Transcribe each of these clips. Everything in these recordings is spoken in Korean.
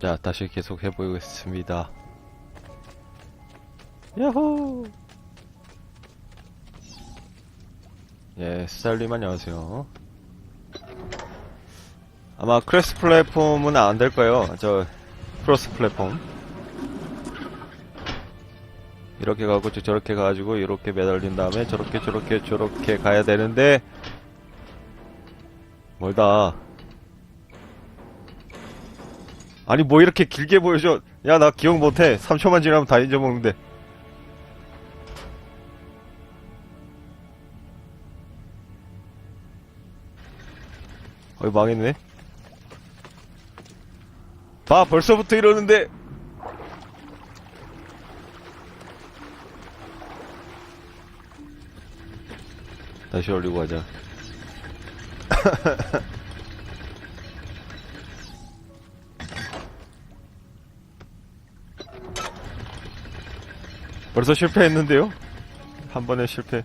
자, 다시 계속 해보겠습니다. 야호! 예, 스타일님 안녕하세요. 아마 크로스 플랫폼은 안 될 거예요. 저, 크로스 플랫폼. 이렇게 가고 저- 저렇게 가가지고 이렇게 매달린 다음에 저렇게 저렇게 저렇게 가야 되는데 멀다. 아니 뭐 이렇게 길게 보여줘. 야 나 기억 못해. 3초만 지나면 다 잊어먹는데. 어이 망했네. 봐 벌써부터 이러는데. 다시 올리고 가자 벌써 실패했는데요? 한 번에 실패.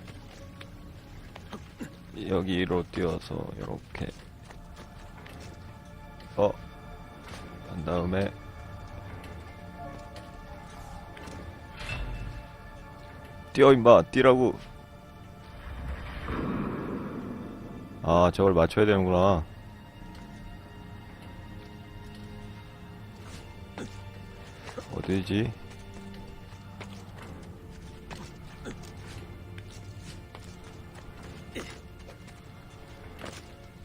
여기로 뛰어서 이렇게. 어. 그 다음에 뛰어 임마 뛰라고. 아 저걸 맞춰야 되는구나. 어디지?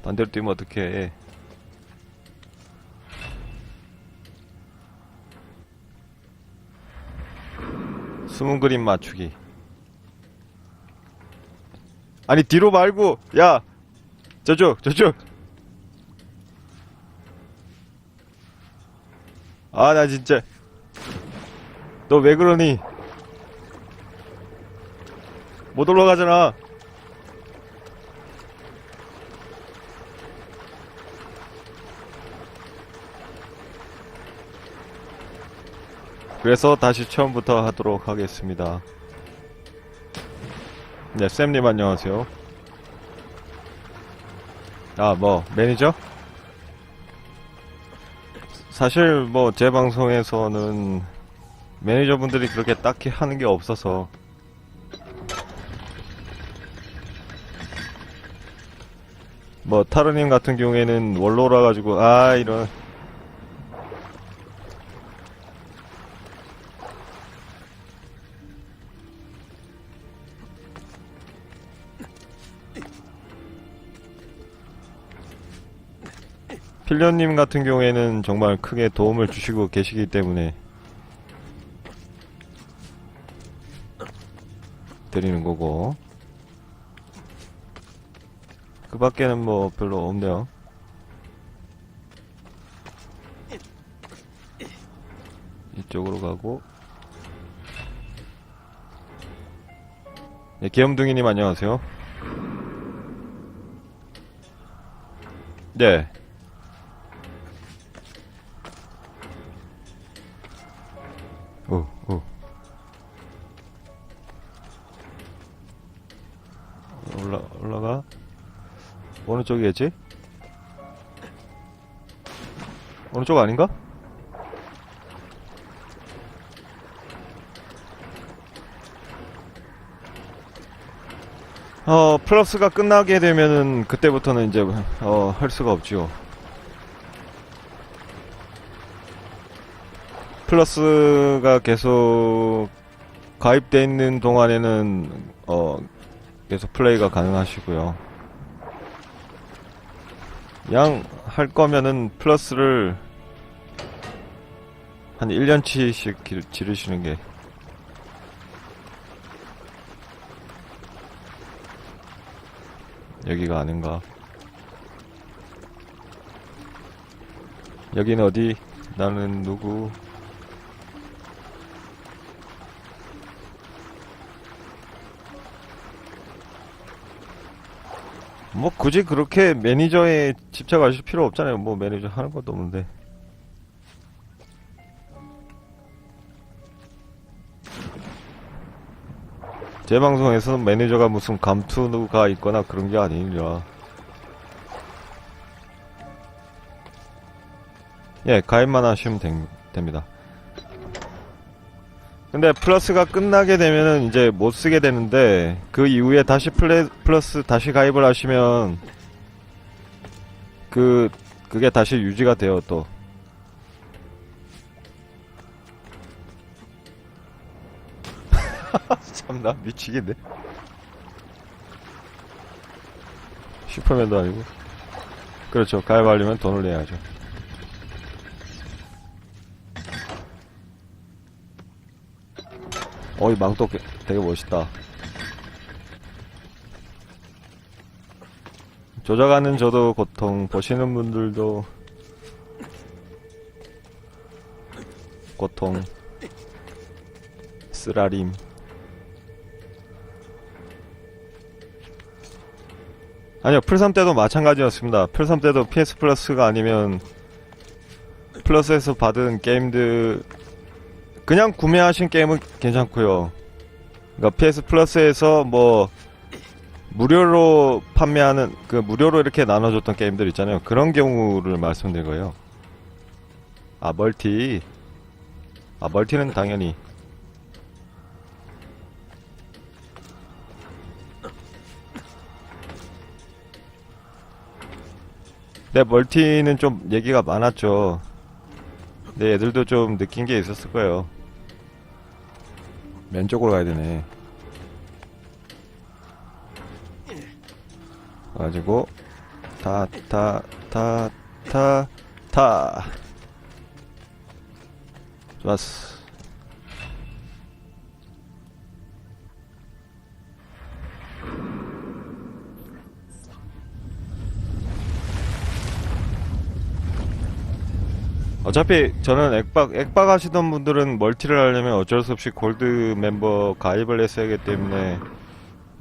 반대로 뛰면 어떡해. 숨은 그림 맞추기. 아니, 뒤로 말고, 야! 저쪽, 저쪽! 아, 나 진짜. 너 왜 그러니? 못 올라가잖아. 그래서 다시 처음부터 하도록 하겠습니다. 네, 쌤님 안녕하세요. 아, 뭐, 매니저? 사실 뭐, 제 방송에서는 매니저분들이 그렇게 딱히 하는 게 없어서 뭐, 타르님 같은 경우에는 원로라 가지고, 아, 이런. 필련님 같은 경우에는 정말 크게 도움을 주시고 계시기 때문에 드리는 거고. 그 밖에는 뭐 별로 없네요. 이쪽으로 가고. 네, 귀염둥이님 안녕하세요. 네 오, 오. 올라, 올라가. 어느 쪽이겠지? 어느 쪽 아닌가? 어, 플러스가 끝나게 되면은, 그때부터는 이제, 어, 할 수가 없죠. 플러스가 계속 가입돼 있는 동안에는 어 계속 플레이가 가능하시고요. 양 할 거면은 플러스를 한 1년치씩 기- 지르시는 게 여기가 아닌가. 여기는 어디? 나는 누구? 뭐 굳이 그렇게 매니저에 집착하실 필요 없잖아요. 뭐 매니저 하는 것도 없는데. 제 방송에서는 매니저가 무슨 감투가 있거나 그런 게 아니라 예, 가입만 하시면 된- 됩니다. 근데 플러스가 끝나게 되면은 이제 못 쓰게 되는데 그 이후에 다시 플레, 플러스 다시 가입을 하시면 그 그게 다시 유지가 돼요 또. 참나 미치겠네. 슈퍼맨도 아니고. 그렇죠. 가입하려면 돈을 내야죠. 어이 망토 게- 되게 멋있다. 조작하는 저도 고통, 보시는 분들도 고통, 쓰라림. 아니요, 풀3 때도 마찬가지였습니다. 풀3 때도 PS 플러스가 아니면 플러스에서 받은 게임들 그냥 구매하신 게임은 괜찮고요. 그러니까 PS 플러스에서 뭐 무료로 판매하는 그 무료로 이렇게 나눠줬던 게임들 있잖아요. 그런 경우를 말씀드린 거예요. 아 멀티. 아 멀티는 당연히. 네 멀티는 좀 얘기가 많았죠. 네 애들도 좀 느낀 게 있었을 거예요. 왼쪽으로 가야 되네. 가지고 타 타 타 타 타. 좋았어. 어차피 저는 액박 액박 하시던 분들은 멀티를 하려면 어쩔 수 없이 골드 멤버 가입을 했어야 하기 때문에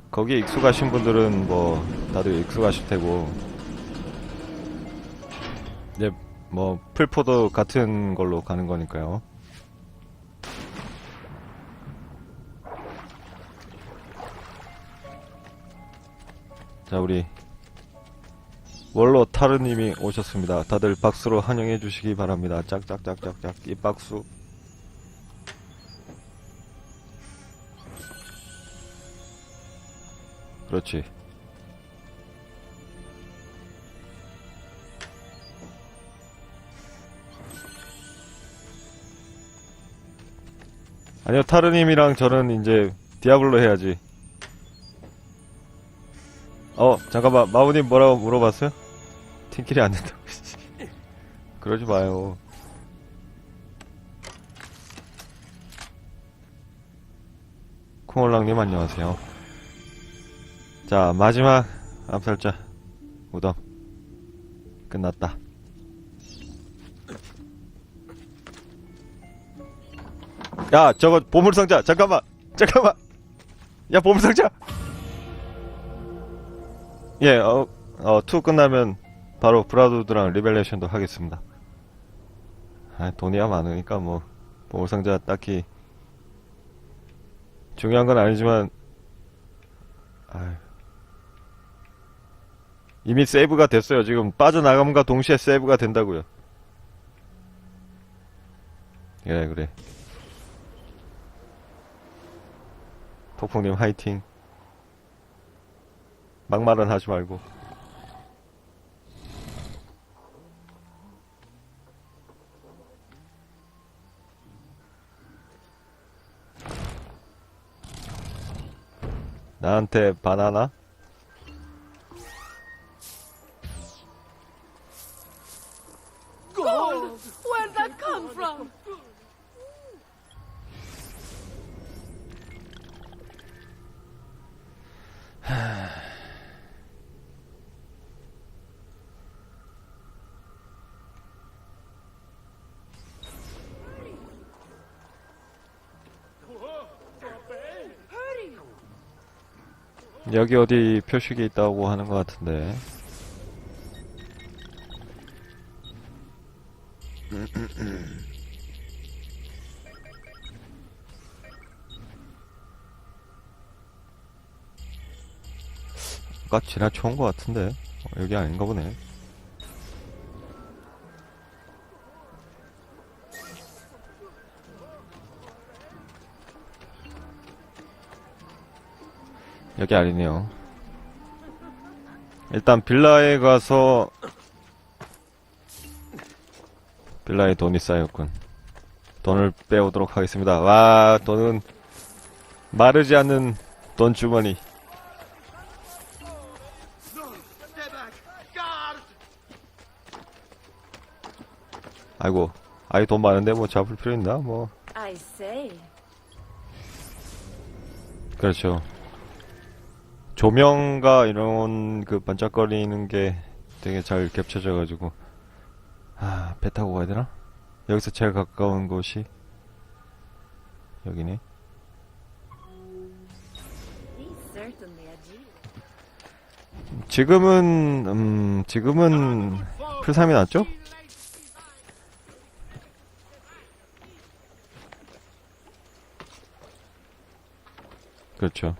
거기에 익숙하신 분들은 뭐 다들 익숙하실 테고 이제 뭐 풀포도 같은 걸로 가는 거니까요. 자 우리 월로 타르님이 오셨습니다. 다들 박수로 환영해 주시기 바랍니다. 짝짝짝짝짝 이 박수. 그렇지. 아니요, 타르님이랑 저는 이제 디아블로 해야지. 어, 잠깐만, 마우님 뭐라고 물어봤어요? 팀킬이 안 된다고. 그러지 마요. 콩올랑님 안녕하세요. 자, 마지막 암살자. 우덤. 끝났다. 야, 저거 보물상자. 잠깐만. 잠깐만. 야, 보물상자. 예, 어, 어, 투 끝나면 바로 브라우드랑 리벨레이션도 하겠습니다. 아, 돈이야 많으니까 뭐, 보물상자 딱히 중요한 건 아니지만, 아유. 이미 세이브가 됐어요. 지금 빠져나감과 동시에 세이브가 된다고요. 그래, 그래. 폭풍님 화이팅. 막말은 하지 말고. 나한테 바나나? 여기 어디 표식이 있다고 하는 것 같은데. 아까 지나쳐온 것 같은데. 어, 여기 아닌가 보네. 여기 아니네요. 일단 빌라에 가서 빌라에 돈이 쌓였군. 돈을 빼오도록 하겠습니다. 와, 돈은 마르지 않는 돈 주머니. 아이고, 아이 돈 많은데 뭐 잡을 필요 있나? 뭐. 그렇죠. 조명과 이런 그 반짝거리는 게 되게 잘 겹쳐져가지고 아, 배 타고 가야 되나? 여기서 제일 가까운 곳이 여기네. 지금은 음 지금은 풀3이 낫죠? 그렇죠.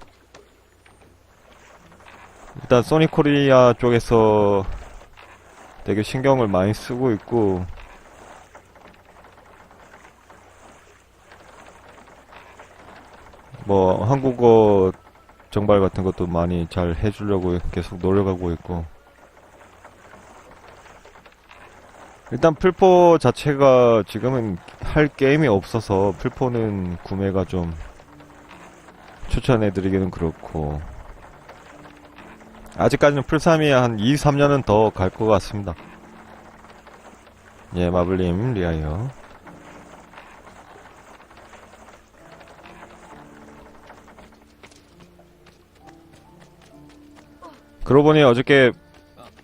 일단 소니 코리아 쪽에서 되게 신경을 많이 쓰고 있고. 뭐 한국어 정발 같은 것도 많이 잘 해주려고 계속 노력하고 있고. 일단 풀포 자체가 지금은 할 게임이 없어서 풀포는 구매가 좀 추천해드리기는 그렇고 아직까지는 풀3이 한 2, 3년은 더 갈 것 같습니다. 예 마블님 리아이어. 그러고 보니 어저께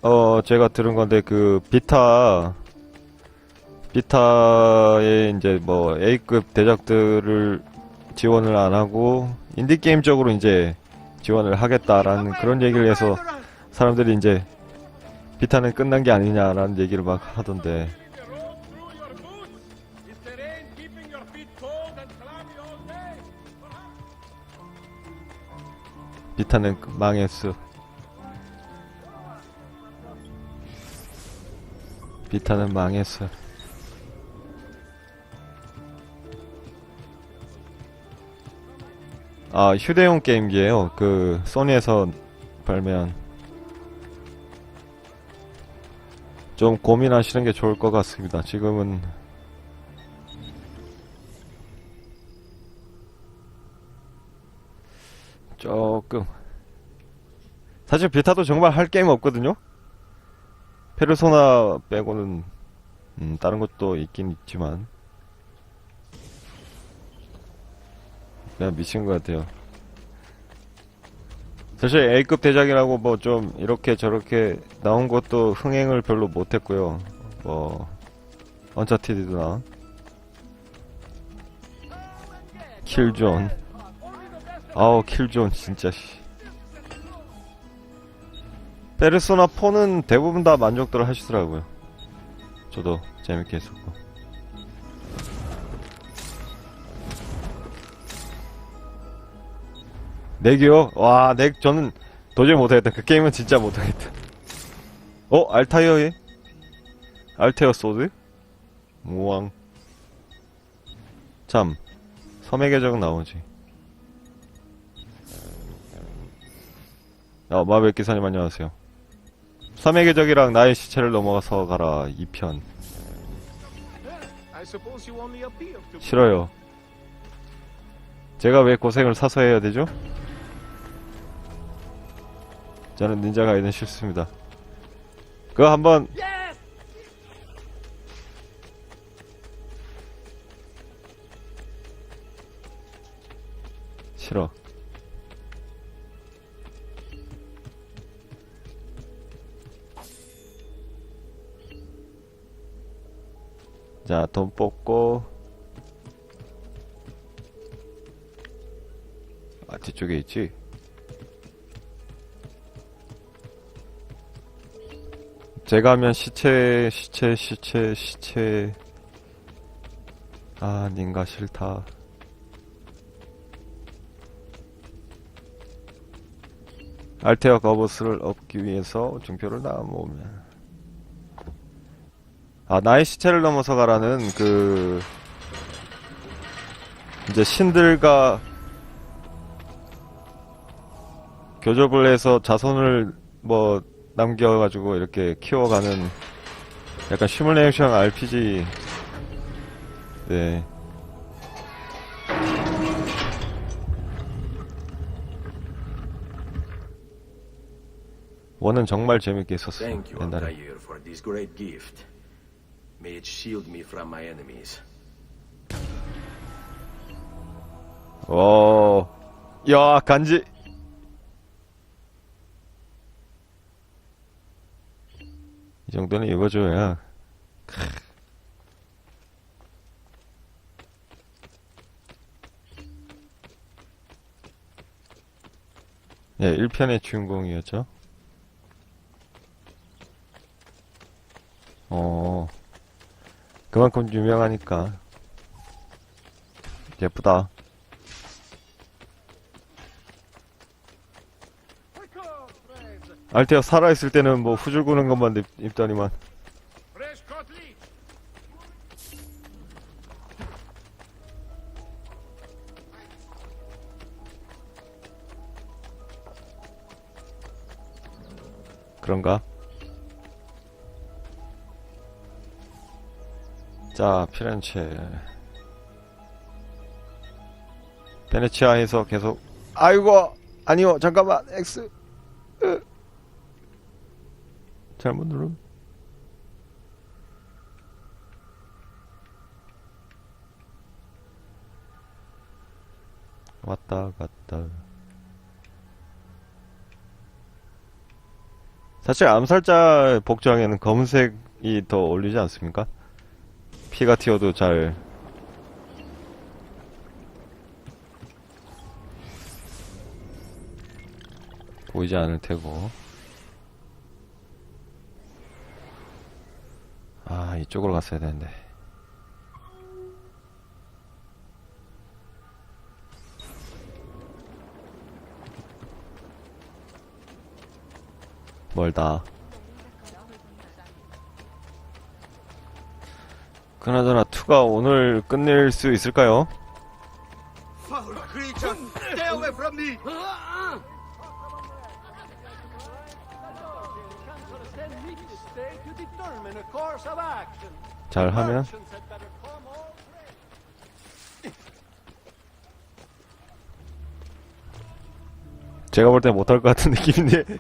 어 제가 들은 건데 그 비타 비타에 이제 뭐 A급 대작들을 지원을 안 하고 인디 게임 쪽으로 이제 지원을 하겠다라는 그런 얘기를 해서 사람들이 이제 비타는 끝난 게 아니냐라는 얘기를 막 하던데? 비타는 망했어. 비타는 망했어. 아, 휴대용 게임기예요. 그 소니에서 발매한. 좀 고민하시는 게 좋을 것 같습니다. 지금은 조금 사실 비타도 정말 할 게임 없거든요. 페르소나 빼고는 음, 다른 것도 있긴 있지만 그냥 미친 것 같아요. 사실 A급 대작이라고 뭐 좀 이렇게 저렇게 나온 것도 흥행을 별로 못했고요. 뭐 언차티드나 킬존 아우 킬존 진짜 씨. 페르소나 4는 대부분 다 만족도를 하시더라고요. 저도 재밌게 했었고. 넥이요? 와, 넥 저는 도저히 못하겠다. 그 게임은 진짜 못하겠다. 어? 알타이어에? 알테어 소드? 모왕. 참, 섬의 계적 나오지. 어, 마벨 기사님 안녕하세요. 섬의 계적이랑 나의 시체를 넘어가서 가라 2편 I suppose you only appear to be. 싫어요. 제가 왜 고생을 사서 해야 되죠? 저는 닌자 가이드는 싫습니다. 그거 한번! 싫어. 자, 돈 뽑고. 아, 뒤쪽에 있지? 제가 하면 시체, 시체, 시체, 시체. 아, 닌가 싫다. 알테어 거버스를 얻기 위해서 증표를 남으면 아 나의 시체를 넘어서 가라는 그 이제 신들과 교접을 해서 자손을 뭐 남겨가지고 이렇게 키워가는 약간 시뮬레이션 RPG 네 원은 정말 재밌게 you, 옛날에. May it shield me from my enemies. 오, 야 간지 이 정도는 입어줘야 크. 예, 1편의 주인공이었죠. 어, 그만큼 유명하니까. 예쁘다. 알테어 살아있을 때는 뭐 후줄 구는 것만 입, 입더니만. Fresh cut leaf. 그런가? 자, 피렌체. 베네치아에서 계속, 아이고! 아니요, 잠깐만. 으. 잘못 누름. 왔다 갔다. 사실 암살자 복장에는 검은색이 더 어울리지 않습니까? 피가 튀어도 잘 보이지 않을 테고 아 이쪽으로 갔어야 되는데. 멀다? 그나저나 2가 오늘 끝낼 수 있을까요? 잘하면? 제가 볼 때 못할 것 같은 느낌인데.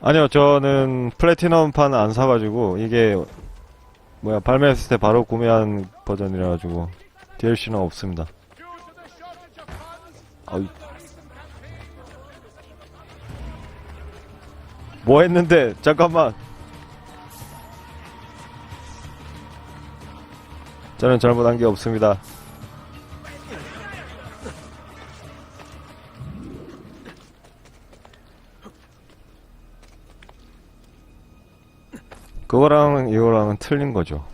아니요 저는 플래티넘판 안 사가지고 이게 뭐야 발매했을 때 바로 구매한 버전이라 가지고 DLC는 없습니다. 어이. 뭐 했는데? 잠깐만. 저는 잘못한 게 없습니다. 그거랑 이거랑은 틀린 거죠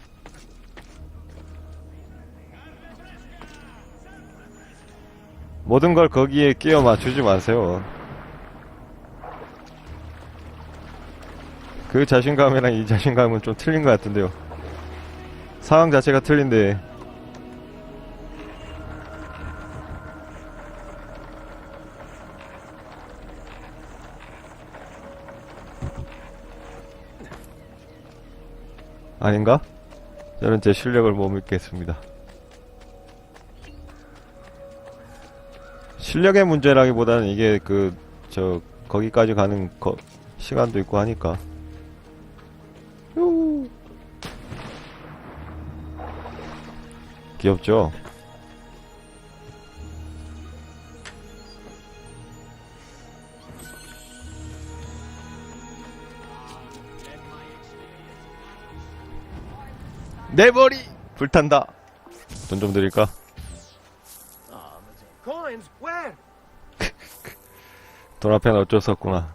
모든 걸 거기에 끼워 맞추지 마세요. 그 자신감이랑 이 자신감은 좀 틀린 것 같은데요. 상황 자체가 틀린데. 아닌가? 저는 제 실력을 못 믿겠습니다. 실력의 문제라기보다는 이게 그 저 거기까지 가는 거, 시간도 있고 하니까 요. 귀엽죠? 내 머리 불탄다 돈 좀 드릴까? 돈 앞에는 어쩔 수 없구나.